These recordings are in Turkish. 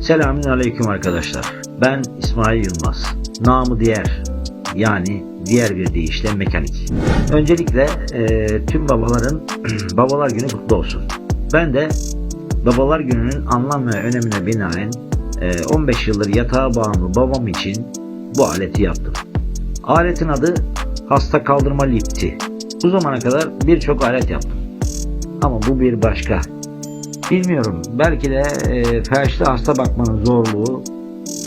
Selamün aleyküm arkadaşlar. Ben İsmail Yılmaz. Namı diğer yani diğer bir deyişle mekanik. Öncelikle e, tüm babaların babalar günü kutlu olsun. Ben de babalar gününün anlam ve önemine binaen e, 15 yıldır yatağa bağımlı babam için bu aleti yaptım. Aletin adı hasta kaldırma lifti. Bu zamana kadar birçok alet yaptım. Ama bu bir başka. Bilmiyorum. Belki de e, felçli hasta bakmanın zorluğu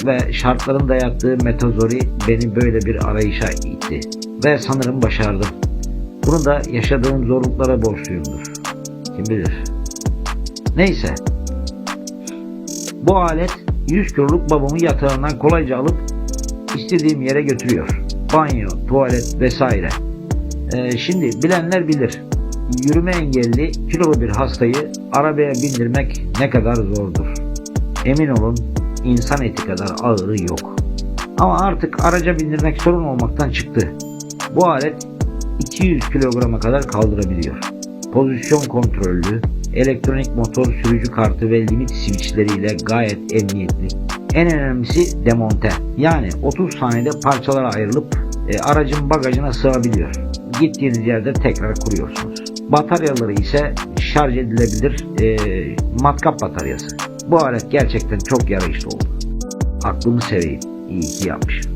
ve şartların dayattığı metazori beni böyle bir arayışa itti. Ve sanırım başardım. Bunu da yaşadığım zorluklara borçluyumdur. Kim bilir. Neyse. Bu alet 100 kiloluk babamı yatağından kolayca alıp istediğim yere götürüyor. Banyo, tuvalet vesaire. Ee, şimdi bilenler bilir. Yürüme engelli kilolu bir hastayı arabaya bindirmek ne kadar zordur. Emin olun insan eti kadar ağırı yok. Ama artık araca bindirmek sorun olmaktan çıktı. Bu alet 200 kilograma kadar kaldırabiliyor. Pozisyon kontrollü, elektronik motor sürücü kartı ve limit switchleriyle gayet emniyetli. En önemlisi demonte. Yani 30 saniyede parçalara ayrılıp e, aracın bagajına sığabiliyor. Gittiğiniz yerde tekrar kuruyorsunuz. Bataryaları ise şarj edilebilir e, matkap bataryası. Bu alet gerçekten çok yarayışlı oldu. Aklımı seveyim. İyi ki yapmışım.